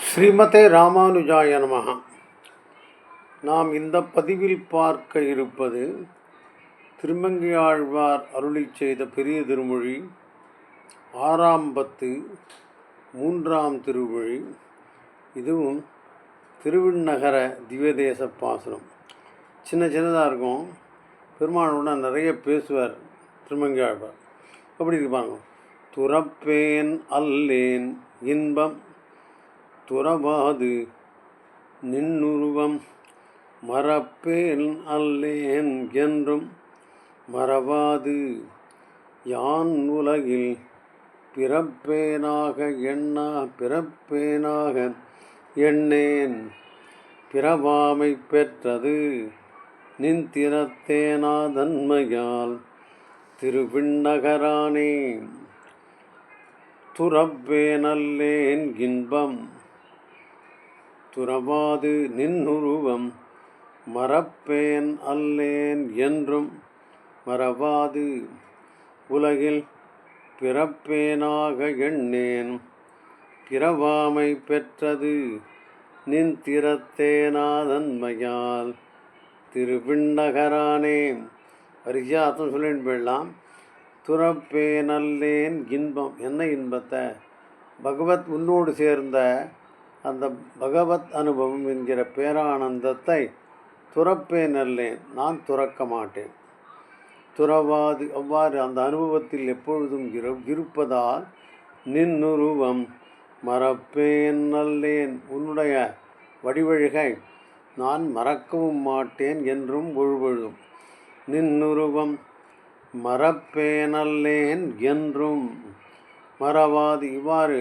ஸ்ரீமதே ராமானுஜாய நமகா நாம் இந்த பதிவில் பார்க்க இருப்பது திருமங்கையாழ்வார் அருளி செய்த பெரிய திருமொழி ஆறாம் பத்து மூன்றாம் திருமொழி இதுவும் திருவிண்ணகர திவ்யதேச பாசனம் சின்ன சின்னதாக இருக்கும். பெருமானோட நிறைய பேசுவார் திருமங்கையாழ்வார் அப்படி இருப்பாங்க? துறப்பேன் அல்லேன் இன்பம் துறவாது. நின்னுருவம் மறப்பேன் அல்லேன் என்றும் மறவாது. யான் உலகில் பிறப்பேனாக எண்ணா பிறப்பேனாக எண்ணேன். பிறவாமை பெற்றது நின்திறத்தேனாதன்மையால் திருவிண்ணகரானே துறப்பேனல்லேன் இன்பம் துறவாது நின்னுருவம். மறப்பேன் அல்லேன் என்றும் மறவாது. உலகில் பிறப்பேனாக எண்ணேன். பிறவாமை பெற்றது நின் திறத்தேனாதன்மையால் திருவிண்ணகரானே. வரிசையாக அர்த்தம் சொல்லிட்டு போயிடலாம் துறப்பேனல்லேன் இன்பம். என்ன இன்பத்தை? பகவத் உன்னோடு சேர்ந்த அந்த பகவத் அனுபவம் என்கிற பேரானந்தத்தை துறப்பேன் அல்லேன் நான் துறக்க மாட்டேன். துறவாது அவ்வாறு அந்த அனுபவத்தில் எப்பொழுதும் இரு இருப்பதால் நின்னுருவம். மறப்பேன் அல்லேன் உன்னுடைய வடிவழுகை நான் மறக்கவும் மாட்டேன் என்றும் ஒழுவழுதும் நின்னுருவம். மறப்பேனல்லேன் என்றும். மறவாது இவ்வாறு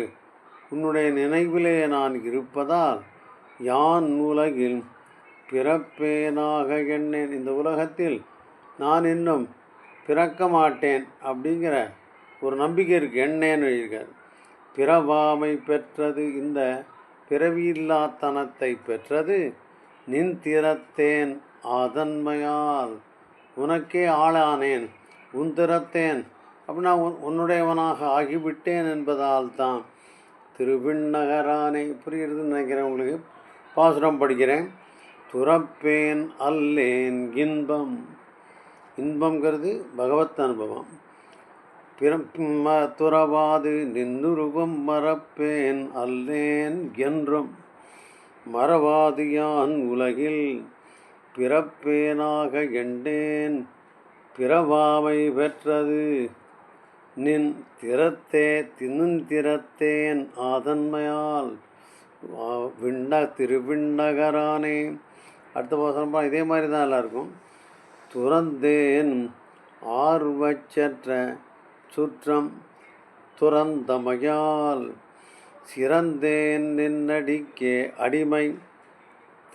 உன்னுடைய நினைவிலே நான் இருப்பதால் யான் உலகில் பிறப்பேனாக எண்ணேன்? இந்த உலகத்தில் நான் இன்னும் பிறக்க மாட்டேன் அப்படிங்கிற ஒரு நம்பிக்கை இருக்கு. எண்ணேன்னு எழுதியிருக்கார். பிறவாமை பெற்றது இந்த பிறவியில்லாத்தனத்தை பெற்றது நின் திறத்தேன் அதன்மையால் உனக்கே ஆளானேன் உன் திறத்தேன். அப்படின்னா உன் உன்னுடையவனாக ஆகிவிட்டேன் என்பதால் தான் திருவிண்ணகரானை புரியுறதுன்னு நினைக்கிறேன் உங்களுக்கு. பாசுரம் படிக்கிறேன். துறப்பேன் அல்லேன் இன்பம். இன்பங்கிறது பகவத் அனுபவம். பிற துறவாது நின்னுருவம் மறப்பேன் அல்லேன் என்றும். மறவாது யான் உலகில் பிறப்பேனாக எண்டேன். பிறவாமை பெற்றது நின் திறத்தே தின்னும் ஆதன்மையால் விண்ண திருவிண்ணகரானே. அடுத்த பாசனம் இதே மாதிரி தான் எல்லாருக்கும். துறந்தேன் ஆர்வச்சற்ற சுற்றம் துறந்தமையால் சிறந்தேன் நின்னடிக்கே அடிமை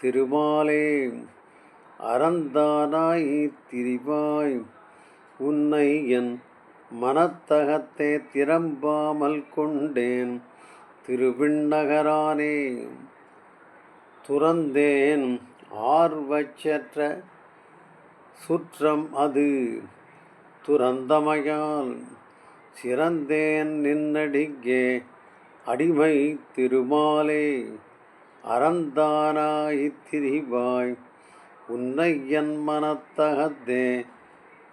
திருமாலே. அறந்தானாய் திரிவாய் உன்னை என் மனத்தகத்தே திறம்பாமல் கொண்டேன். திருவிண்ணகரானே துறந்தேன். ஆர்வச்சற்ற சுற்றம் அது. துறந்தமையால் சிறந்தேன் நின்னடிக்கே அடிமை திருமாலே அறந்தானாயித்திரிவாய் உன்னை என் மனத்தகத்தே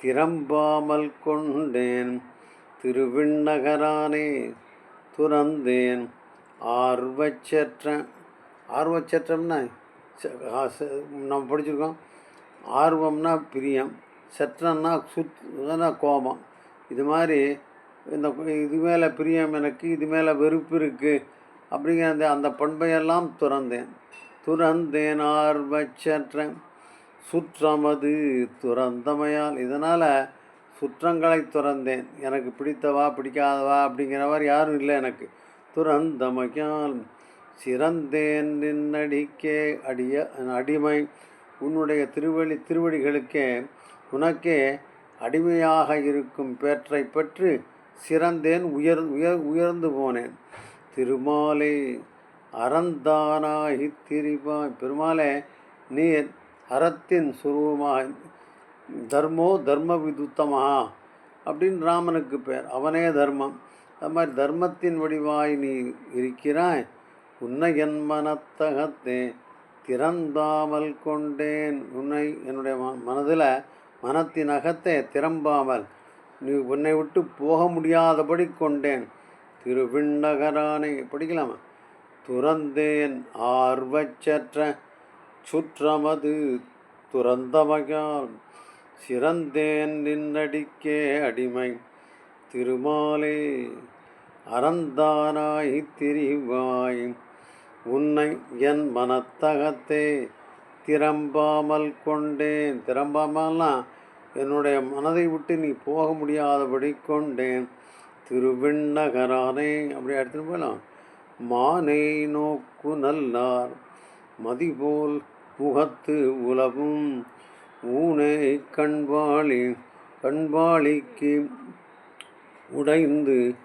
திறம்பாமல் கொண்டேன். திருவிண்ணகரானே துறந்தேன். ஆர்வச்சற்ற ஆர்வச்சற்றம்னா நம்ம படிச்சிருக்கோம். ஆர்வம்னா பிரியம் சற்றம்னா சுத்தனா கோபம். இது மாதிரி இந்த இது மேலே பிரியம் எனக்கு இது மேலே வெறுப்பு இருக்குது அப்படிங்கிற அந்த அந்த பண்பையெல்லாம் துறந்தேன். துறந்தேன் ஆர்வச்சற்றேன் சுற்றமது துறந்தமையால். இதனால் சுற்றங்களை துறந்தேன். எனக்கு பிடித்தவா பிடிக்காதவா அப்படிங்கிற மாதிரி யாரும் இல்லை எனக்கு. துறந்தமையால் சிறந்தேன் நின்னடிக்கே அடிய அடிமை. உன்னுடைய திருவடி திருவடிகளுக்கே உனக்கே அடிமையாக இருக்கும் பேற்றை பெற்று சிறந்தேன் உயர் உயர் உயர்ந்து போனேன். திருமாலே அறந்தானாகி திரிவாய். பெருமாளே நீர் அறத்தின் சுரூபமாக தர்மோ தர்ம விதுத்தமா அப்படின்னு ராமனுக்கு பேர். அவனே தர்மம். அது மாதிரி தர்மத்தின் வடிவாய் நீ இருக்கிறாய் உன்னை என் மனத்தகத்தே திறந்தாமல் கொண்டேன். உன்னை என்னுடைய மனதில் மனத்தின் அகத்தை திறம்பாமல் நீ உன்னை விட்டு போக முடியாதபடி கொண்டேன். திருவிண்ணகரானை படிக்கலாமா? துறந்தேன் ஆர்வச்சற்ற சுற்றமது துறந்தமையால் சிறந்தேன் நின்னடிக்கே அடிமை. திருமாலே அறந்தானாய் திரிவாய். உன்னை என் மனத்தகத்தே திரம்பாமல் கொண்டேன். திறம்பாமல்னா என்னுடைய மனதை விட்டு நீ போக முடியாதபடி கொண்டேன். திருவிண்ணகரானே அப்படி எடுத்துன்னு போகலாம் மானை நோக்கு நல்லார் மதிபோல் முகத்து உலவும் ஊனை கண்பாளி கண்பாளிக்கு உடைந்து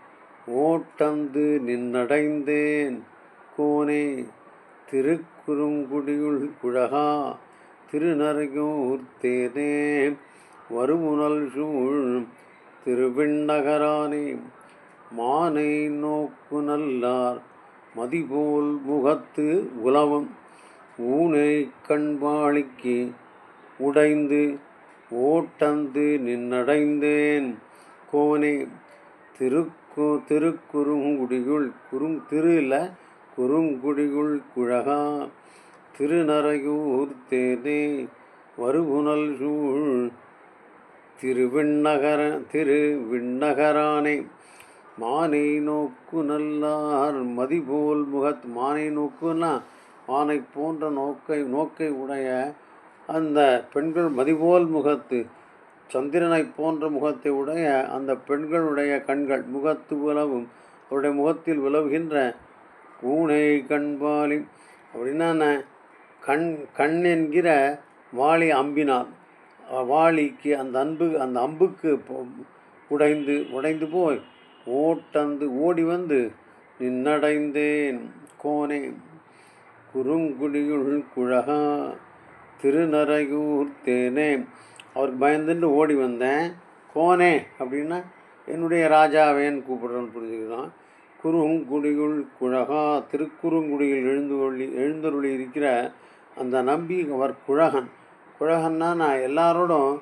ஓட்டந்து நின்னடைந்தேன். கோனே திருக்குறுங்குடியுள் குழகா திருநரையூர் தேனே வருமுனல் சூழ் திருவிண்ணகரானே மானை நோக்கு நல்லார் மதிபோல் முகத்து உலவும் ஊனை கண்பாளிக்கு உடைந்து ஓட்டந்து நின்னடைந்தேன். கோவனே திருக்கு திருக்குறுங்குடியுள் குறும் திரு இல்லை குறுங்குடியுள் குழகா திருநரையூர் தேனே வருபுனல் சூழ் திருவிண்ணகர திருவிண்ணகரானே. மானை நோக்கு நல்லார் மதிபோல் முகத் மானை நோக்குன்னா மானை போன்ற நோக்கை நோக்கை உடைய அந்த பெண்கள் மதிபோல் முகத்து சந்திரனை போன்ற முகத்தை உடைய அந்த பெண்களுடைய கண்கள் முகத்து உலவும் அவருடைய முகத்தில் உலவுகின்ற கூனை கண்பாலி அப்படின்னா கண் கண் என்கிற வாளி அம்பினார் வாளிக்கு அந்த அன்பு அந்த அம்புக்கு உடைந்து உடைந்து போய் ஓட்டந்து ஓடி வந்து நின்னடைந்தேன் கோனேன் குறுங்குடியுள் குழகா திருநரையூர் தேனே. அவருக்கு பயந்துட்டு ஓடி வந்தேன். கோனே அப்படின்னா என்னுடைய ராஜாவேன்னு கூப்பிடுறேன்னு புரிஞ்சுக்கலாம் குறுங்குடியுள் குழகா திருக்குறுங்குடியில் எழுந்து ஒளி எழுந்தருளி இருக்கிற அந்த நம்பி அவர் குழகன். குழகன்னா நான் எல்லாரோடும்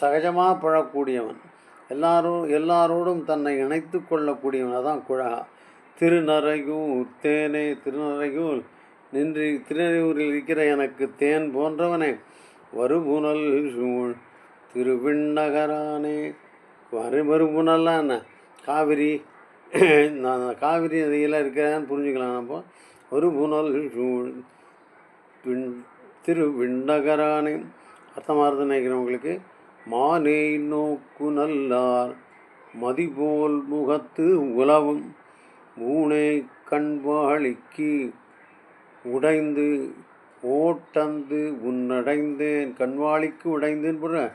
சகஜமாக பழக்கூடியவன் எல்லாரும் எல்லாரோடும் தன்னை இணைத்து கொள்ளக்கூடியவன். அதான் குழகா. திருநரையூர் தேனே திருநரையூர் நின்று திருநெறியூரில் இருக்கிற எனக்கு தேன் போன்றவனே வருபுனல் சூழ் திருவிண்ணகரானே. வரு மறுபுனல்லாம் காவிரி நான் காவிரி நதியில் இருக்கிறேன்னு புரிஞ்சுக்கலாம் நம்ம வருபுனல் சூழ் விண் திருவிண்ணகரானே. அர்த்தமாக நினைக்கிறேன் உங்களுக்கு. மானே நோக்கு நல்லார் மதிபோல் முகத்து உலவும் மூனை கண்வாளிக்கு உடைந்து ஓட்டந்து உன்னடைந்தேன். கண்வாளிக்கு உடைந்தேன்னு போடுறேன்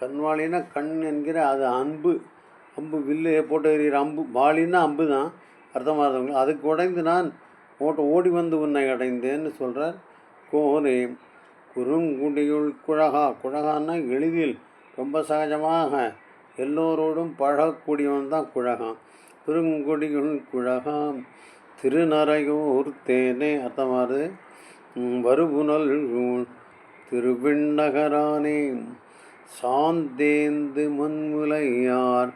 கண்வாளினா கண் என்கிற அது அன்பு அம்பு வில்லு போட்டு எறிகிற அம்பு. வாளின்னா அம்பு தான் அர்த்தமாக அதுக்கு உடைந்து நான் ஓட்ட ஓடி வந்து உன்னை அடைந்தேன்னு சொல்கிறார் கோனே. குறுங்குடியுள் குழகா. குழகான்னா எளிதில். ரொம்ப சகஜமாக. எல்லோரோடும் பழகக்கூடியவன் தான் குழகான் குறுங்குடியுள் குழகாம். திருநரையூர் தேனே அர்த்தமாறு. வருபுனல் திருவிண்ணகரானே. சாந்தேந்து முன்முலையார்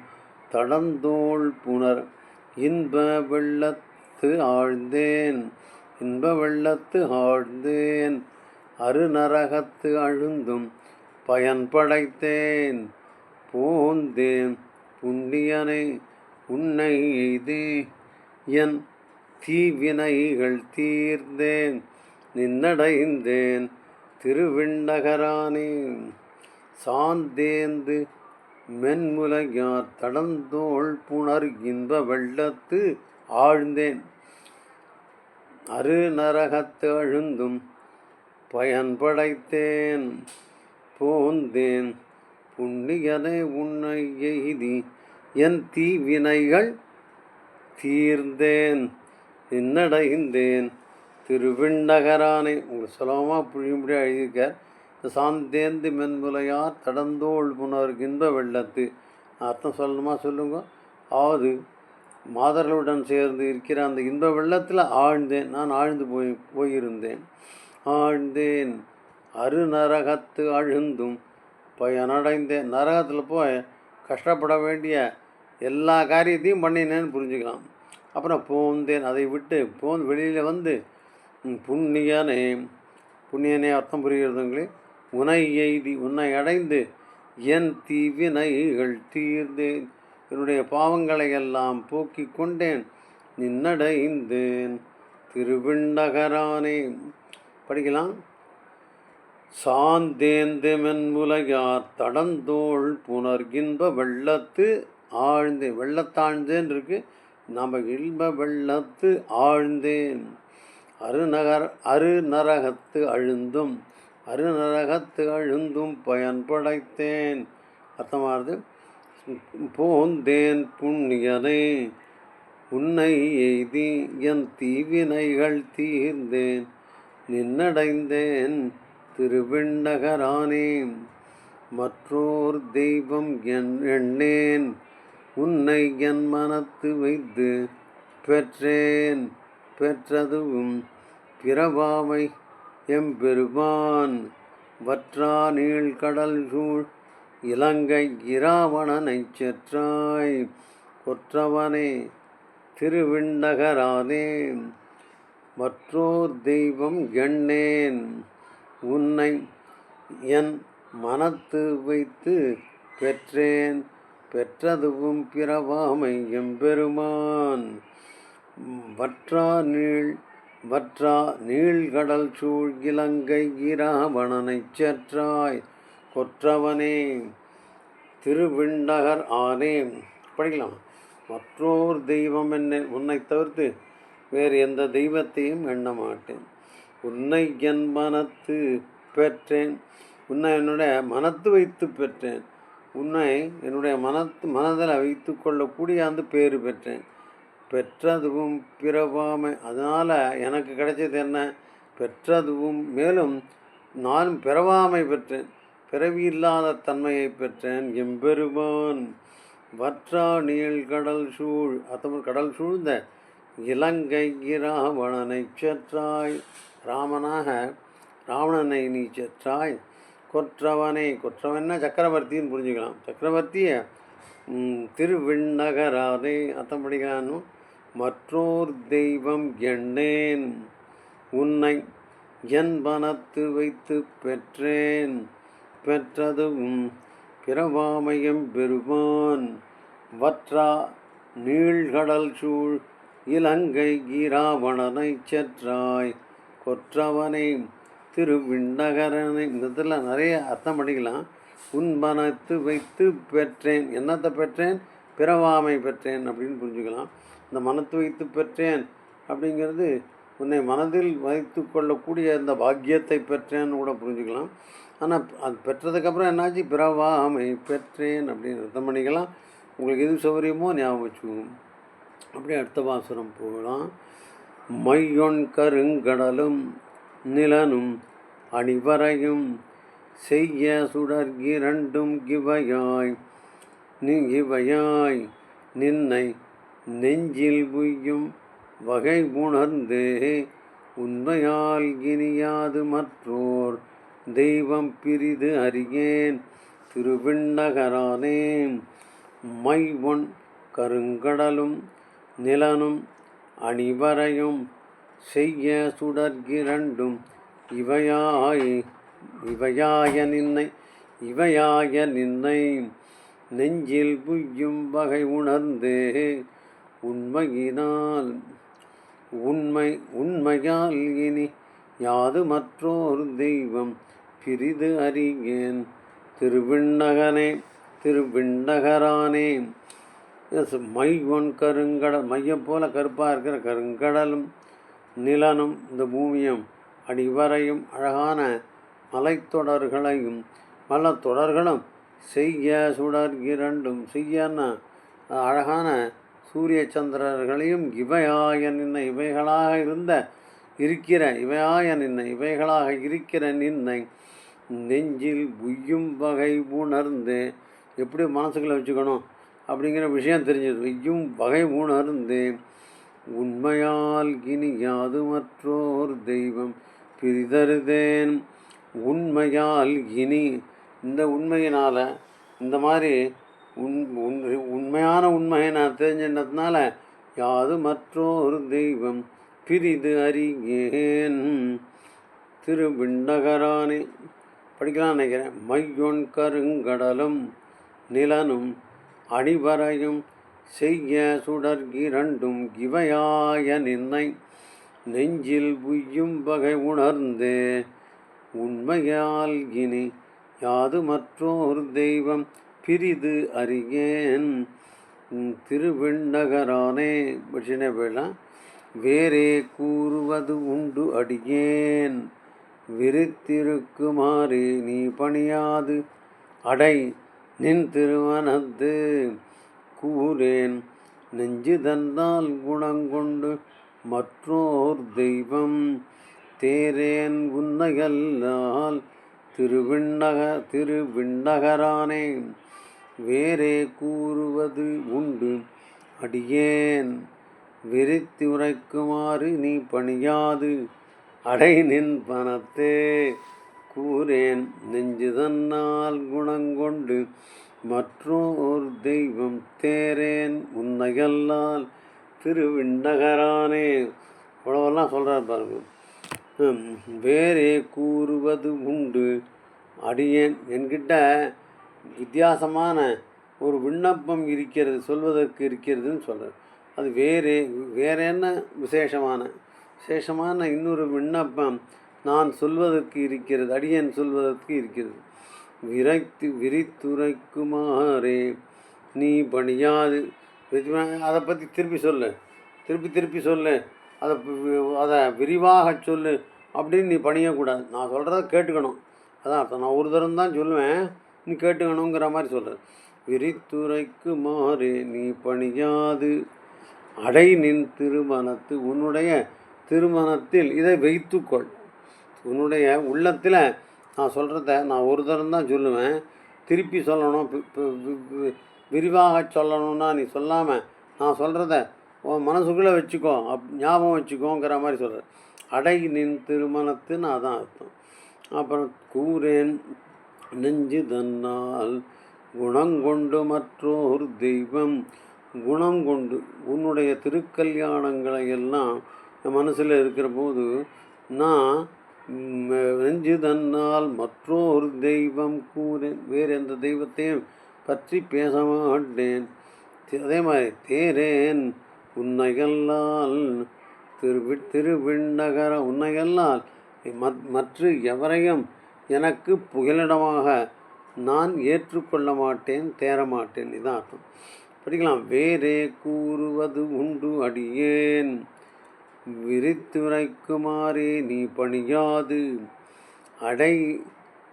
தடந்தோள் புனர் இன்ப வெள்ளத்து ஆழ்ந்தேன். இன்ப வெள்ளத்து ஆழ்ந்தேன். அருநரகத்து அழுந்தும் பயன்படைத்தேன் போந்தேன் புண்ணியனை உன்னை எய்தே. என் தீவினைகள் தீர்ந்தேன் நின்னடைந்தேன் திருவிண்ணகரானே சாந்தேந்து மென்முலையார் தடந்தோள் புணர் இன்ப வெள்ளத்து ஆழ்ந்தேன். அரு நரகத்து அழுந்தும் பயன்படைத்தேன் போந்தேன் புண்ணியனை உன்னை எய்தி என் தீவினைகள் தீர்ந்தேன். நின்னடைந்தேன் திருவிண்ணகரானை உங்களுக்கு சுலபமாக புழியும்படியாக எழுதியிருக்கார். இந்த சாந்தேந்து மென்முலையார் தடந்தோள் புணர்கின்ற வெள்ளத்து. அர்த்தம் சொல்லணுமா சொல்லுங்க. ஆவது மாதர்களுடன் சேர்ந்து இருக்கிற அந்த இன்ப வெள்ளத்தில் ஆழ்ந்தேன். நான் ஆழ்ந்து போய் போயிருந்தேன். ஆழ்ந்தேன். அரு நரகத்து அழுந்தும் பயனடைந்தேன். நரகத்தில் போய் கஷ்டப்பட வேண்டிய எல்லா காரியத்தையும் பண்ணினேன்னு புரிஞ்சுக்கலாம். அப்புறம் போந்தேன் அதை விட்டு போந்து வெளியில் வந்து புண்ணியனே புண்ணியனே அர்த்தம் புரிகிறதுங்களே உனை எய்தி உன்னை அடைந்து என் தீவினைகள் தீர்ந்தேன் என்னுடைய பாவங்களை எல்லாம் போக்கிக் கொண்டேன் நின்னடைந்தேன். திருவிண்ணகரானே. படிக்கலாம். சாந்தேந்தமென்முலையார் தடந்தோள் புனர்கின்ப வெள்ளத்து ஆழ்ந்தேன் வெள்ளத்தாழ்ந்தேன் இருக்கு. நம்ம இன்ப வெள்ளத்து ஆழ்ந்தேன். அருநகர் அருநரகத்து அழுந்தும் அருநரகத்து அழுந்தும் பயன்படைத்தேன் அர்த்தமானது? போந்தேன் புண்ணியனை உன்னை எய்தி என் தீவினைகள் தீர்ந்தேன். நின்னடைந்தேன் திருவிண்ணகரானே மற்றோர் தெய்வம் என் எண்ணேன். உன்னை என் மனத்து வைத்து பெற்றேன். பெற்றதுவும் பிறவாமை எம்பெருமான் வற்றா நீழ்கடல் சூழ் இலங்கை இராவணனைச் செற்றாய். கொற்றவனே திருவிண்ணகரானே மற்றோர் தெய்வம் எண்ணேன். உன்னை என் மனத்து வைத்து பெற்றேன். பெற்றதுவும் பிறவாமை எம்பெருமான். வற்றா நீள் வற்றா நீழ்கடல் சூழ் இலங்கை இராவணனைச் செற்றாய். கொற்றவனே திருவிண்டகர் ஆனே. படிக்கலாம். மற்றோர் தெய்வம் என்ன உன்னை தவிர்த்து வேறு எந்த தெய்வத்தையும் எண்ண மாட்டேன். உன்னை என் மனத்து பெற்றேன். உன்னை என்னுடைய மனத்து வைத்து பெற்றேன். உன்னை என்னுடைய மனத்து மனதில் வைத்து கொள்ளக்கூடிய அந்த பேர் பெற்றேன். பெற்றதுவும் பிறவாமை அதனால் எனக்கு கிடைச்சது என்ன? பெற்றதுவும் மேலும் நானும் பிறவாமை பெற்றேன். பிறவி இல்லாத தன்மையை பெற்றேன். எம்பெருமான் வற்றா நீள் கடல் சூழ் அத்தமர் கடல் சூழ்ந்த இலங்கை ராவணனை செற்றாய். ராமனாக ராவணனை நீ செற்றாய். கொற்றவனை கொற்றவன்னா சக்கரவர்த்தின்னு புரிஞ்சுக்கலாம். சக்கரவர்த்தியை ம், திருவிண்ணகராதே அர்த்தம் படிக்கலான்னு மற்றோர் தெய்வம் எண்ணேன் உன்னை என் பணத்து வைத்து பெற்றேன். பெற்றதும் பிறவாமையம் பெருமான் வற்றா நீழ்கடல் சூழ் இலங்கை ஈராவணனை செற்றாய். கொற்றவனை திருவிண்ணகரனை. இந்த இதில் நிறைய அர்த்தம் பண்ணிக்கலாம். உன்பனத்து வைத்து பெற்றேன். என்னத்தை பெற்றேன்? பிறவாமை பெற்றேன் அப்படின்னு புரிஞ்சுக்கலாம். இந்த மனத்து வைத்து பெற்றேன் அப்படிங்கிறது உன்னை மனதில் வைத்து கொள்ளக்கூடிய இந்த பாக்கியத்தை பெற்றேன்னு கூட புரிஞ்சுக்கலாம். ஆனால் அது பெற்றதுக்கப்புறம் என்னாச்சு? பிறவாமை பெற்றேன் அப்படின்னு அர்த்தம் பண்ணிக்கலாம். உங்களுக்கு எது சௌகரியமோ ஞாபகம் வச்சுக்கோங்க. அப்படியே அடுத்த வாசனம் போகலாம். மையொன் கருங்கடலும் நிலனும் அணிவரையும் செய்ய சுடர் இரண்டும் இவையாய். நீ இவையாய் நின்னை நெஞ்சில் புய்யும் வகை உணர்ந்து. உண்மையால் இனியாது மற்றோர் தெய்வம் பிரிது அறியேன். திருவிண்ணகரானே மை ஒன் கருங்கடலும் நிலனும் அணிவரையும் செய்ய சுடர் இவையாய் இவையாய நின்னை இவையாய நின்னை. நெஞ்சில் புய்யும் வகை உணர்ந்தே உண்மையினால் உண்மை உண்மையால் இனி யாது மற்றோர் தெய்வம் பிரிது அறியேன். திருவிண்ணகனே திருவிண்ணகரானே. எஸ் மை ஒன் கருங்கடல் மையம் போல கருப்பாக இருக்கிற கருங்கடலும் நிலனும் இந்த பூமியும் அடிவரையும் அழகான மலைத்தொடர்களையும் மலத்தொடர்களும் செய்ய சுடர் இரண்டும் செய்யன்னு அழகான சூரிய சந்திரர்களையும் இவையாய நின்ன இவைகளாக இருந்த இருக்கிற இவையாய நின்ன இவைகளாக இருக்கிற நின்னை நெஞ்சில் உய்யும் வகை உணர்ந்து எப்படி மனசுக்குள்ள வச்சுக்கணும் அப்படிங்கிற விஷயம் தெரிஞ்சது. உய்யும் வகை உணர்ந்து உண்மையால் இனி யாது மற்றோர் தெய்வம் பிரிதருதேன் உண்மையால் இனி இந்த உண்மையினால் இந்த மாதிரி உண் உண் உண்மையான உண்மையை நான் தெரிஞ்சின்றதுனால யாது மற்றோர் தெய்வம் பிரிது அறியேன். திருவிண்டகரானே படிக்கலாம் நினைக்கிறேன். மையொன் கருங்கடலும் நிலனும் அணிவரையும் செய்ய சுடர் இரண்டும் இவையாய நின்னை. நெஞ்சில் உய்யும் வகை உணர்ந்து உண்மையால் இனி யாது மற்றோர் தெய்வம் பிரிது அறியேன். திருவிண்ணகரானே படிச்சுனே வேறே கூறுவது உண்டு அடியேன். விரித்திருக்குமாறு நீ பணியாது அடை நின் திருமணத்து கூறேன். நெஞ்சு தந்தால் குணங்கொண்டு மற்றோர் தெய்வம். தேரேன் உன்னையல்லால் திருவிண்ணக திருவிண்ணகரானே. வேறே கூறுவது உண்டு. அடியேன் விரித்து உரைக்குமாறு நீ பணியாது. அடை நின் பணத்தே கூறேன். நெஞ்சு தன்னால் குணங்கொண்டு மற்றோர் தெய்வம் தேரேன் உன்னையல்லால் திருவிண்ணகரானே. இவ்வளவெல்லாம் சொல்கிறார் பாருங்க. வேறே கூறுவது உண்டு. அடியேன் என்கிட்ட வித்தியாசமான ஒரு விண்ணப்பம் இருக்கிறது சொல்வதற்கு இருக்கிறதுன்னு சொல்கிறார் அது வேறே வேற என்ன விசேஷமான? விசேஷமான இன்னொரு விண்ணப்பம் நான் சொல்வதற்கு இருக்கிறது அடியேன் சொல்வதற்கு இருக்கிறது. விரைத்து விரித்துரைக்குமாறே. நீ பணியாது. அதை பற்றி திருப்பி சொல்லு. திருப்பி திருப்பி சொல்லு. அதை அதை விரிவாக சொல்லு. அப்படின்னு நீ பணியக்கூடாது. நான் சொல்கிறத கேட்டுக்கணும். அதான் அர்த்தம் நான் ஒரு தரம் தான் சொல்லுவேன். நீ கேட்டுக்கணுங்கிற மாதிரி சொல்கிறது விரித்துரைக்கு மாறே நீ பணியாது. அடை நின் திருமணத்து உன்னுடைய திருமணத்தில் இதை வைத்துக்கொள். உன்னுடைய உள்ளத்தில் நான் சொல்கிறத நான் ஒரு தரம் தான் சொல்லுவேன். திருப்பி சொல்லணும் விரிவாக சொல்லணும்னா நீ சொல்லாமல் நான் சொல்கிறத உன் மனசுக்குள்ளே வச்சுக்கோ அப் ஞாபகம் வச்சுக்கோங்கிற மாதிரி சொல்கிறேன் அடை நின் திருமணத்துன்னு அதான் அர்த்தம். அப்புறம் கூறேன் நெஞ்சு தன்னால் குணங்கொண்டு மற்றோர் தெய்வம். குணம் கொண்டு உன்னுடைய திருக்கல்யாணங்களை எல்லாம் என் மனசில் இருக்கிற போது நான் நெஞ்சு தன்னால் மற்றொரு தெய்வம் கூறேன் வேறு எந்த தெய்வத்தையும் பற்றி பேச மாட்டேன் அதே மாதிரி தேரேன் உன்னைகளால் திருவி திருவிண்ணகர உன்னைகளால் மத் மற்ற எவரையும் எனக்கு புகலிடமாக நான் ஏற்றுக்கொள்ள மாட்டேன் தேரமாட்டேன் இதான் அர்த்தம் படிக்கலாம். வேறே கூறுவது உண்டு அடியேன். விரித்துரைக்குமாறே நீ பணியாது. அடை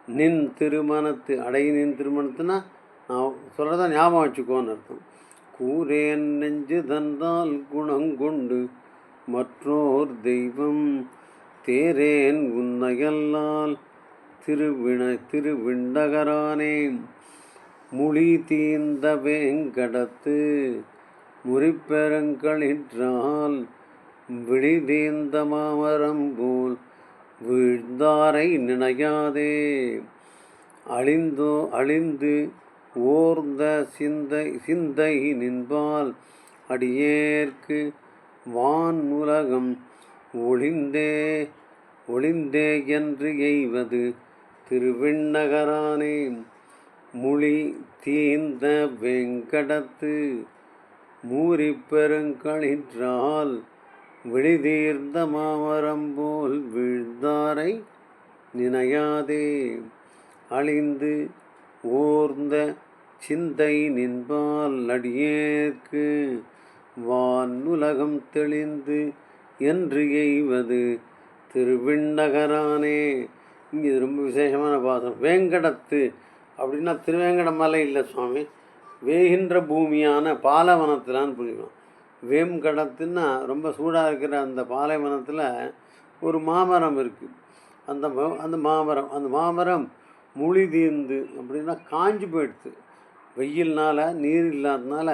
நின் திருமணத்து அடை நின் திருமணத்துனா நான் சொல்கிறத ஞாபகம் வச்சுக்கோன்னு அர்த்தம். கூறேன் நெஞ்சு தந்தால் குணங்கொண்டு மற்றோர் தெய்வம் தேரேன் உன்னையல்லால் திருவிண திருவிண்டகரானே முழி தீந்த வேங்கடத்து முறிப்பெருங்களின்றால் விழிதீர்ந்த மாமரம் போல் வீழ்ந்தாரை நினையாதே. அழிந்தோ அழிந்து ஓர்ந்த சிந்தை சிந்தை நின்பால் அடியேற்கு வான் உலகம் ஒளிந்தே ஒளிந்தே என்று எய்வது திருவிண்ணகரானே. முழி தீந்த வெங்கடத்து மூரி பெருங்களிற்றால் விழிதீர்ந்த மாமரம் போல் விழுந்தாரை நினையாதே. அழிந்து ஓர்ந்த சிந்தை நின்பால் அடியேற்கு உலகம் தெளிந்து என்று எய்வது திருவிண்ணகரானே. இங்கே இது ரொம்ப விசேஷமான பாசம். வேங்கடத்து அப்படின்னா திருவேங்கட மலை இல்லை சுவாமி. வேகின்ற பூமியான பாலவனத்திலான்னு புரியும் வேம்கடத்துன்னா ரொம்ப சூடாக இருக்கிற அந்த பாலைவனத்தில் ஒரு மாமரம் இருக்குது அந்த அந்த மாமரம் அந்த மாமரம் முழி தீர்ந்து அப்படின்னா காஞ்சு போயிடுது. வெயில்னால் நீர் இல்லாததுனால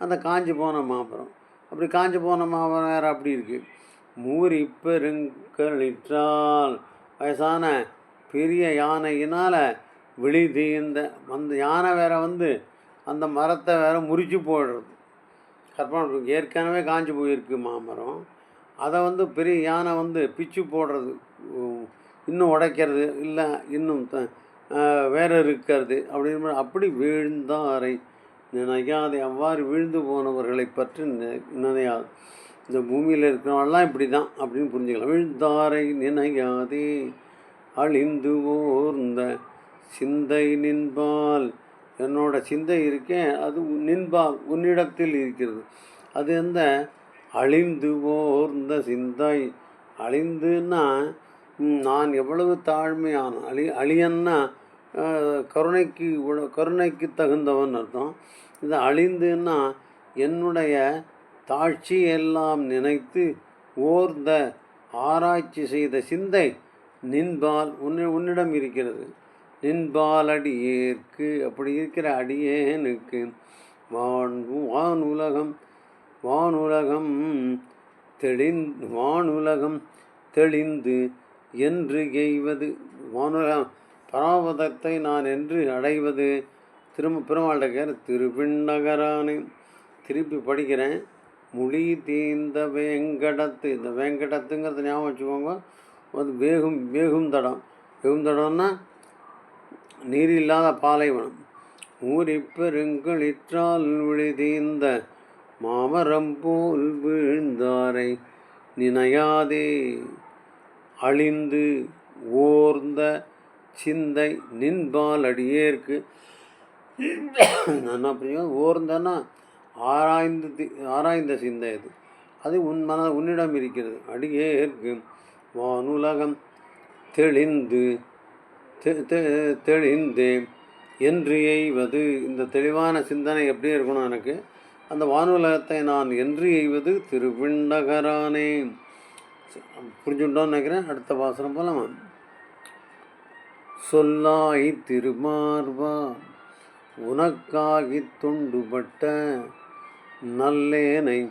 அந்த காஞ்சி போன மாமரம். அப்படி காஞ்சி போன மாமரம் வேறு அப்படி இருக்குது மூரி பெருங்களிற்றால் வயசான பெரிய யானையினால் விழி தீர்ந்த அந்த யானை வேற வந்து அந்த மரத்தை வேற முறிச்சு போடுறது. கற்பனை ஏற்கனவே காஞ்சி போயிருக்கு மாமரம். அதை வந்து பெரிய யானை வந்து பிச்சு போடுறது இன்னும் உடைக்கிறது இல்லை இன்னும் த வேற இருக்கிறது அப்படின்னு அப்படி வீழ்ந்தாரை நினைக்காது அவ்வாறு வீழ்ந்து போனவர்களை பற்றி நினையாது. இந்த பூமியில் இருக்கிறவங்களாம் இப்படி தான் அப்படின்னு புரிஞ்சுக்கலாம். வீழ்ந்தாரை நினையாதே அழிந்து ஓர்ந்த சிந்தை நின்பால் என்னோட சிந்தை இருக்கேன். அது நின்பா நின்பால் உன்னிடத்தில் இருக்கிறது. அது எந்த? அழிந்து ஓர்ந்த சிந்தை. அழிந்துன்னா நான் எவ்வளவு தாழ்மையான அழி அழியன்னா கருணைக்கு உட- கருணைக்கு தகுந்தவன் அர்த்தம். இது அழிந்துன்னா என்னுடைய தாழ்ச்சி எல்லாம் நினைத்து ஓர்ந்த ஆராய்ச்சி செய்த சிந்தை நின்பால் உன்னை உன்னிடம் இருக்கிறது. நின்பாலடியேற்கு அப்படி இருக்கிற அடியேனுக்கு. வான் வானுலகம் வானுலகம் தெளிந் வானுலகம் தெளிந்து என்று எய்வது. வானுலகம் பராபதத்தை நான் என்று அடைவது. திரும்ப பெருமாள்கிற திருவிண்ணகரானே திருப்பி படிக்கிறேன். மொழி தீந்த வேங்கடத்து இந்த வேங்கடத்துங்கிறது ஞாபகம் வச்சுக்கோங்க. அது வேகும் வேகும் தடம் வேகும் தடம்னா நீர் இல்லாத பாலைவனம் ஊறி விழுதீந்த மாமரம் போல் வீழ்ந்தாரை நினையாதே. அழிந்து ஓர்ந்த சிந்தை நின்பால் அடியேற்கு. நான் அப்படியே ஓர்ந்தன்னா ஆராய்ந்து தி- ஆராய்ந்த சிந்தை அது. அது உன் மன உன்னிடம் இருக்கிறது. அடியேற்கு வானுலகம் தெளிந்து தெ- தெ- என்று எய்வது. இந்த தெளிவான சிந்தனை எப்படி இருக்கணும் எனக்கு? அந்த வானுலகத்தை நான் என்று எய்வது திருவிண்ணகரானே. புரிஞ்சுட்டோன்னு நினைக்கிறேன். அடுத்த வாசனம் போலாமா? சொல்லாய் திருமார்வா உனக்காகித் துண்டுபட்ட நல்லேனை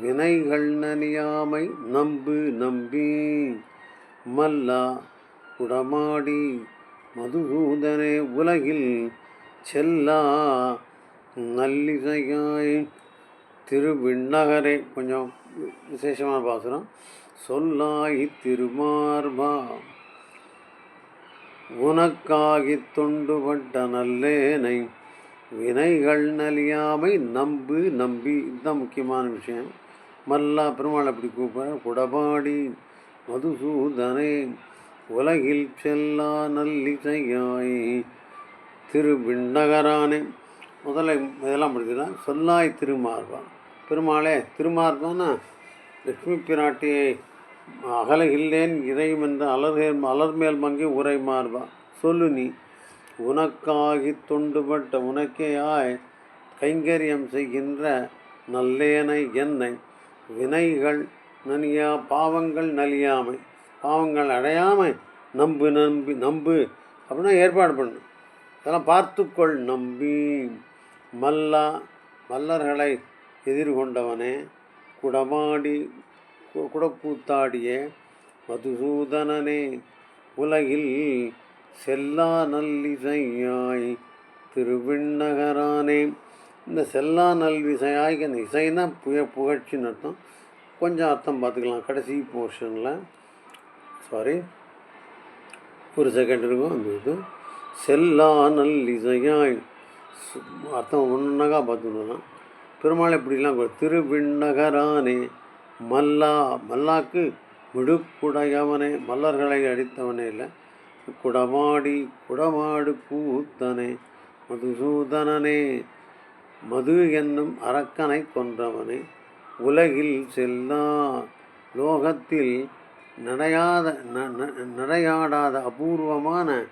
வினைகள் நனியாமை நம்பு நம்பி மல்லா குடமாடி மதுசூதனே உலகில் செல்லா நல்லிசையாய் திருவிண்ணகரே. கொஞ்சம் விசேஷமான பாசுரம். சொல்லாகி திருமார்பா உனக்காகி தொண்டுபட்ட நல்லேனை வினைகள் நலியாமை நம்பு நம்பி. இதுதான் முக்கியமான விஷயம். மல்லா பெருமாள் அப்படி கூப்பிட குடபாடி மதுசூதனே உலகில் செல்லா நல்லிசையாய். திருவிண்ணகரானே முதல்ல இதெல்லாம் படிச்சுதான். சொல்லாய் திருமார்பான் பெருமாளே திருமார்பானா? லட்சுமி பிராட்டியை அகலகில்லேன் இறையும் என்ற அலர் அலர்மேல் மங்கி உரை மார்பா. சொல்லு நீ உனக்காகி தொண்டுபட்ட உனக்கேயாய் கைங்கரியம் செய்கின்ற நல்லேனை என்னை. வினைகள் நனியா பாவங்கள் நலியாமை. பாவங்கள் அடையாமை நம்பு நம்பி நம்பு அப்படின்னா ஏற்பாடு பண்ணு அதெல்லாம் பார்த்துக்கொள் நம்பி. மல்லா மல்லர்களை எதிர்கொண்டவனே குடமாடி கு- குடக்கூத்தாடிய மதுசூதனனே உலகில் செல்லா நல்லிசையாய் திருவிண்ணகரானே. இந்த செல்லா நல்விசையாய்க்கு இந்த இசைனா புய புகழ்ச்சின்னு அர்த்தம். கொஞ்சம் அர்த்தம் பார்த்துக்கலாம். கடைசி போர்ஷனில் சாரி. ஒரு செகண்ட் இருக்கும் அந்த இது. செல்லா நல் இசையாய் அர்த்தம் ஒன்றுனாக்கா பார்த்துக்கலாம் பெருமாள் எப்படிலாம் திருவிண்ணகரானே மல்லா மல்லாக்கு விடுக்குடையவனே மல்லர்களை அடித்தவனே இல்லை. குடமாடி குடமாடு கூத்தனே மதுசூதனனே மது என்னும் அரக்கனை கொன்றவனே. உலகில் செல்லா லோகத்தில் நடையாத ந- நடையாடாத அபூர்வமான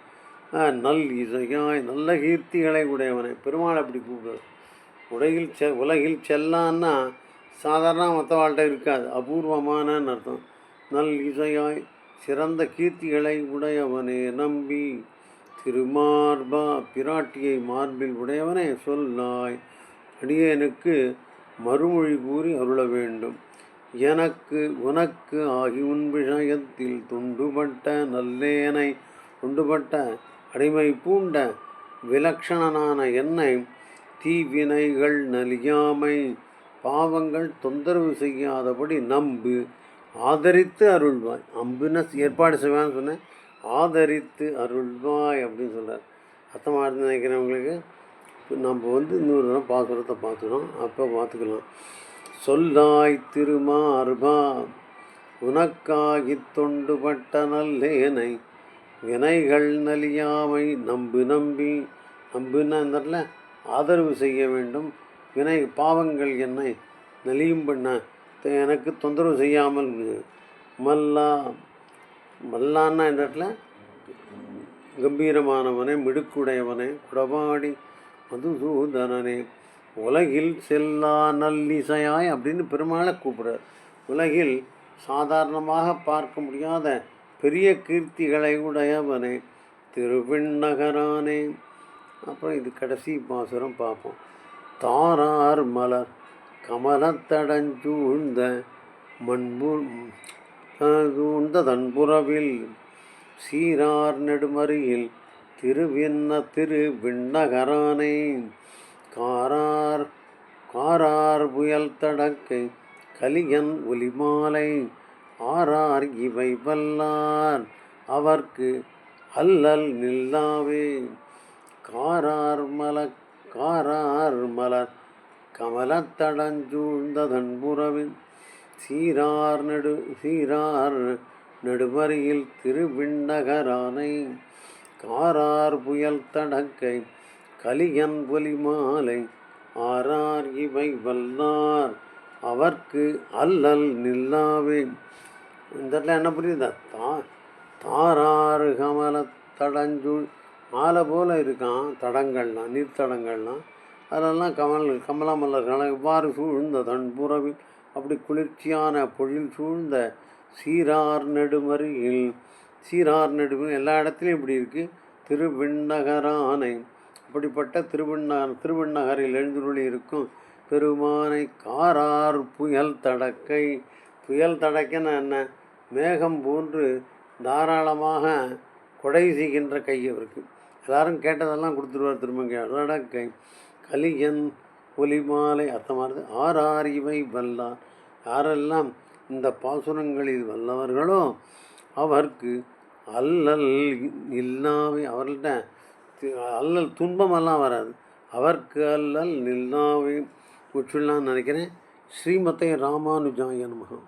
நல் இசையாய் நல்ல கீர்த்திகளை உடையவனே. பெருமாள் அப்படி கூப்பிடுவார். உலகில் செ உலகில் செல்லான்னா சாதாரண மற்றவாழ்கிட்ட இருக்காது. அபூர்வமானன்னு அர்த்தம். நல் இசையாய் சிறந்த கீர்த்திகளை உடையவனே நம்பி திருமார்பா பிராட்டியை மார்பில் உடையவனே சொல்லாய். அடியேனுக்கு மறுமொழி கூறி அருள வேண்டும். எனக்கு உனக்கு ஆகி உன் விஷயத்தில் துண்டுபட்ட நல்லேனை துண்டுபட்ட அடிமை பூண்ட விலக்ஷணனான என்னை தீவினைகள் நலியாமை பாவங்கள் தொந்தரவு செய்யாதபடி நம்பு ஆதரித்து அருள்வாய். அம்புன்னு ஏற்பாடு செய்வான்னு சொன்னேன். ஆதரித்து அருள்வாய் அப்படின்னு சொல்கிறார் அர்த்தமாக இருந்து நினைக்கிறவங்களுக்கு நம்ம வந்து இன்னொரு தடவை பாசுரத்தை பார்த்துக்கணும். அப்போ பார்த்துக்கலாம். சொல்லாய் திருமார்பா உனக்காகித் தொண்டுபட்ட நல்லேனை வினைகள் நலியாமை நம்பு நம்பி நம்புன்னா இந்த ஆதரவு செய்ய வேண்டும். வினை பாவங்கள் என்னை நலியும் பண்ண எனக்கு தொந்தரவு செய்யாமல் மல்லா மல்லான்னா இந்த இடத்துல? கம்பீரமானவனே மிடுக்குடையவனே குடபாடி மதுசூதனனே உலகில் செல்லா நல்லிசையாய் அப்படின்னு பெருமாளை கூப்பிடுறார். உலகில் சாதாரணமாக பார்க்க முடியாத பெரிய கீர்த்திகளை உடையவனே திருவிண்ணகரானே. அப்புறம் இது கடைசி பாசுரம் பார்ப்போம். தாரார் மலர் கமலத்தடஞ்சூழ்ந்த மண்பு சூழ்ந்த தன்புறவில் சீரார் நெடுமறியில் திருவிண்ண திருவிண்ணகரானை. காரார் காரார் புயல் தடக்கை கலியன் ஒலிமாலை ஆரார் இவை வல்லார் அவர்க்கு அல்லல் நில்லாவே. காரார் மல காரார் மலர் கமலத்தடஞ்சூழ்ந்த புறவின் சீரார் நெடு சீரார் நெடுமறியில் திருவிண்ணகரானை. காரார் புயல் தடக்கை கலியன் ஒலி மாலை ஆரார் இவை வல்லார். அவர்க்கு அல்லல் நில்லாவேன். இந்த இடத்துல என்ன புரியுதா? தா தாராறு கமல தடஞ்சூழ். மாலை போல் இருக்கான் தடங்கள்லாம் நீர்த்தடங்கள்லாம். அதெல்லாம் கமல் கமலா மலர்கள் இவ்வாறு சூழ்ந்த தன்புறவில் அப்படி குளிர்ச்சியான பொழில் சூழ்ந்த சீரார் நெடுமறியில். சீரார் நெடுமறி எல்லா இடத்துலையும் இப்படி இருக்குது திருவிண்ணகரானை அப்படிப்பட்ட திருவிண்ணகர் திருவிண்ணகரில் எழுந்துருளி இருக்கும் பெருமானை காரார் புயல் தடக்கை. புயல் தடக்கைன்னா என்ன? மேகம் போன்று தாராளமாக கொடை செய்கின்ற கை அவருக்கு. எல்லாரும் கேட்டதெல்லாம் கொடுத்துருவார் திருமங்கை. தடக்கை கலியன் ஒலிமாலை அர்த்தமானது ஆறார் இவை வல்லார். யாரெல்லாம் இந்த பாசுரங்களில் வல்லவர்களோ அவர்க்கு அல்லல் இல்லாமை அவர்கள்ட்ட அல்லல் துன்பமெல்லாம் வராது. அவர்க்கு அல்லல் நில்லாவை முற்றுலான்னு நினைக்கிறேன். ஸ்ரீமத்தை ராமானுஜாய நமகம்